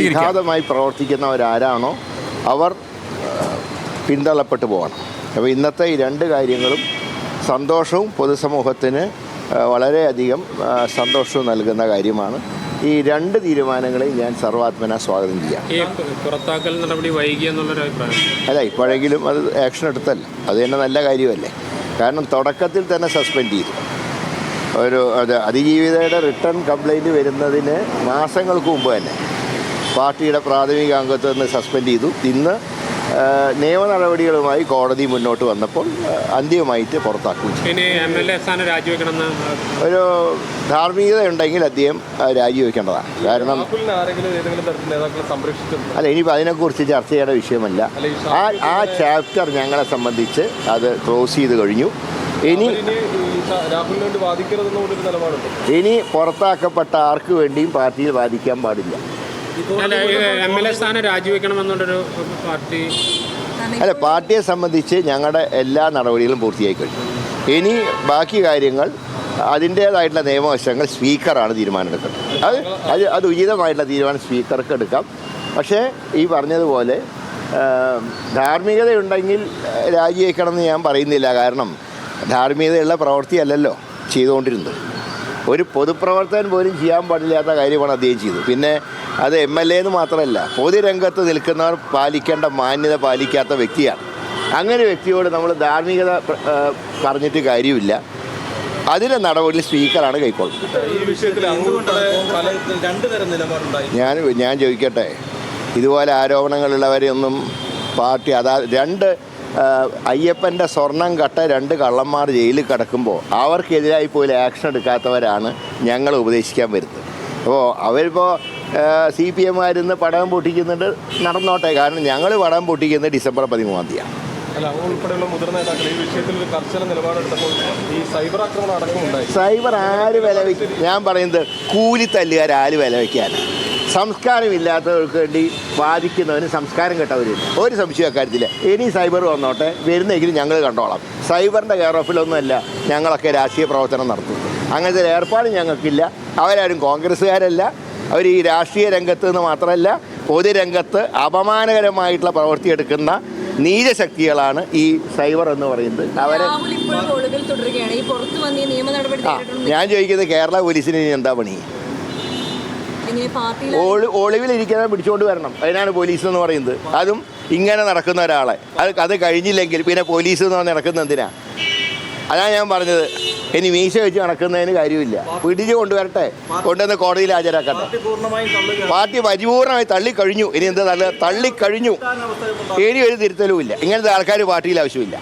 വിഘാതമായി പ്രവർത്തിക്കുന്നവരാരാണോ അവർ പിന്തള്ളപ്പെട്ടു പോകണം. അപ്പോൾ ഇന്നത്തെ ഈ രണ്ട് കാര്യങ്ങളും സന്തോഷവും പൊതുസമൂഹത്തിന് വളരെയധികം സന്തോഷവും നൽകുന്ന കാര്യമാണ്. ഈ രണ്ട് തീരുമാനങ്ങളെയും ഞാൻ സർവാത്മന സ്വാഗതം ചെയ്യാം. പുറത്താക്കൽ നടപടി വൈകി എന്നുള്ളൊരു അഭിപ്രായം. അല്ല ഇപ്പോഴെങ്കിലും അത് ആക്ഷൻ എടുത്തല്ല. അത് തന്നെ നല്ല കാര്യമല്ലേ? കാരണം തുടക്കത്തിൽ തന്നെ സസ്പെൻഡ് ചെയ്തു. ഒരു അത് അതിജീവിതയുടെ റിട്ടേൺ കംപ്ലൈന്റ് വരുന്നതിന് മാസങ്ങൾക്ക് മുമ്പ് തന്നെ പാർട്ടിയുടെ പ്രാഥമിക അംഗത്വം നിന്ന് സസ്പെൻഡ് ചെയ്തു. ഇന്ന് നിയമ നടപടികളുമായി കോടതി മുന്നോട്ട് വന്നപ്പോൾ അന്തിമമായിട്ട് പുറത്താക്കുകയും എ ഒരു ധാർമ്മികത ഉണ്ടെങ്കിൽ അദ്ദേഹം രാജിവെക്കേണ്ടതാണ്. കാരണം അല്ല ഇനിയിപ്പോൾ അതിനെക്കുറിച്ച് ചർച്ച ചെയ്യേണ്ട വിഷയമല്ല ആ ആ ചാപ്റ്റർ ഞങ്ങളെ സംബന്ധിച്ച് അത് ക്ലോസ് ചെയ്ത് കഴിഞ്ഞു. ഇനി ഇനി പുറത്താക്കപ്പെട്ട ആർക്ക് വേണ്ടിയും പാർട്ടിയിൽ വാദിക്കാൻ പാടില്ല. അല്ല എം എൽ എ സ്ഥാനം രാജിവെക്കണമെന്നുള്ളൊരു പാർട്ടി അല്ല പാർട്ടിയെ സംബന്ധിച്ച് ഞങ്ങളുടെ എല്ലാ നടപടികളും പൂർത്തിയായി കഴിഞ്ഞു ഇനി ബാക്കി കാര്യങ്ങൾ അതിന്റേതായിട്ടുള്ള നിയമവശങ്ങൾ സ്പീക്കറാണ് തീരുമാനമെടുക്കുന്നത് അത് അത് അത് ഉചിതമായിട്ടുള്ള തീരുമാനം സ്പീക്കർക്ക് എടുക്കാം. പക്ഷേ ഈ പറഞ്ഞതുപോലെ ധാർമ്മികതയുണ്ടെങ്കിൽ രാജിവെക്കണമെന്ന് രാജിവെക്കണം എന്ന് ഞാൻ പറയുന്നില്ല. കാരണം ധാർമ്മികതയുള്ള പ്രവൃത്തിയല്ലല്ലോ ചെയ്തുകൊണ്ടിരുന്നത്. ഒരു പൊതുപ്രവർത്തകൻ പോലും ചെയ്യാൻ പാടില്ലാത്ത കാര്യമാണ് അദ്ദേഹം ചെയ്തത്. പിന്നെ അത് എം എൽ എ എന്ന് മാത്രമല്ല പൊതുരംഗത്ത് നിൽക്കുന്നവർ പാലിക്കേണ്ട മാന്യത പാലിക്കാത്ത വ്യക്തിയാണ്. അങ്ങനെ വ്യക്തിയോട് നമ്മൾ ധാർമ്മികത പറഞ്ഞിട്ട് കാര്യമില്ല. അതിന്റെ നടപടി സ്പീക്കറാണ് കൈക്കൊള്ളുന്നത്. ഞാൻ ഞാൻ ചോദിക്കട്ടെ ഇതുപോലെ ആരോപണങ്ങളുള്ളവരെയൊന്നും പാർട്ടി അതാ രണ്ട് അയ്യപ്പന്റെ സ്വർണം കട്ട രണ്ട് കള്ളന്മാർ ജയിലിൽ കിടക്കുമ്പോൾ അവർക്കെതിരായി പോലും ആക്ഷൻ എടുക്കാത്തവരാണ് ഞങ്ങൾ ഉപദേശിക്കാൻ വരുന്നത്. അപ്പോൾ അവരിപ്പോൾ സി പി എമ്മാരിന്ന് പടം പൊട്ടിക്കുന്നുണ്ട് നടന്നോട്ടെ. കാരണം ഞങ്ങൾ പടം പൊട്ടിക്കുന്നത് ഡിസംബർ പതിമൂന്നാം തീയതിയാണ്. അല്ല അങ്ങ് ഉൾപ്പെടെയുള്ള മുതിർന്ന നേതാക്കൾ ഈ വിഷയത്തിൽ ഒരു കർശന നിലപാടെടുത്തപ്പോൾ ഈ സൈബർ ആക്രമണം അടക്കമുണ്ടായി സൈബർ ആര് വില ഞാൻ പറയുന്നത് കൂലി തല്ലുകാർ ആര് വില വയ്ക്കാനാണ് സംസ്കാരമില്ലാത്തവർക്ക് വേണ്ടി വാദിക്കുന്നവന് സംസ്കാരം കെട്ടവരില്ല ഒരു സംശയം അക്കാര്യത്തില്ല ഇനി സൈബർ വന്നോട്ടെ വരുന്നെങ്കിലും ഞങ്ങൾ കണ്ടോളാം. സൈബറിന്റെ കെയർ ഓഫിലൊന്നുമല്ല ഞങ്ങളൊക്കെ രാഷ്ട്രീയ പ്രവർത്തനം നടത്തും. അങ്ങനത്തെ ഒരു ഏർപ്പാട് ഞങ്ങൾക്കില്ല. അവരാരും കോൺഗ്രസ്സുകാരല്ല. അവർ ഈ രാഷ്ട്രീയ രംഗത്ത് നിന്ന് മാത്രമല്ല പൊതുരംഗത്ത് അപമാനകരമായിട്ടുള്ള പ്രവൃത്തിയെടുക്കുന്ന നീചശക്തികളാണ് ഈ സൈബർ എന്ന് പറയുന്നത്. അവരെ ഞാൻ ചോദിക്കുന്നത് കേരള പോലീസിന് ഇനി എന്താ പണി? ഇങ്ങനെ പാർട്ടിയിൽ ഒളി ഒളിവിലിരിക്കുന്ന പിടിച്ചുകൊണ്ട് വരണം. അതിനാണ് പോലീസ് എന്ന് പറയുന്നത്. അതും ഇങ്ങനെ നടക്കുന്ന ഒരാളെ. അത് അത് കഴിഞ്ഞില്ലെങ്കിൽ പിന്നെ പോലീസ് എന്ന് പറഞ്ഞ് നടക്കുന്ന എന്തിനാ? അതാണ് ഞാൻ പറഞ്ഞത്. ഇനി മീശ വെച്ച് നടക്കുന്നതിന് കാര്യമില്ല. പിടിച്ച് കൊണ്ടുവരട്ടെ. കൊണ്ടുവന്ന് കോടതിയിൽ ഹാജരാക്കട്ടെ. പാർട്ടി പരിപൂർണമായി തള്ളിക്കഴിഞ്ഞു. ഇനി എന്താ തള്ളുക തള്ളിക്കഴിഞ്ഞു. ഇനി ഒരു തിരുത്തലുമില്ല ഇങ്ങനത്തെ ആൾക്കാർ പാർട്ടിയിൽ ആവശ്യമില്ല.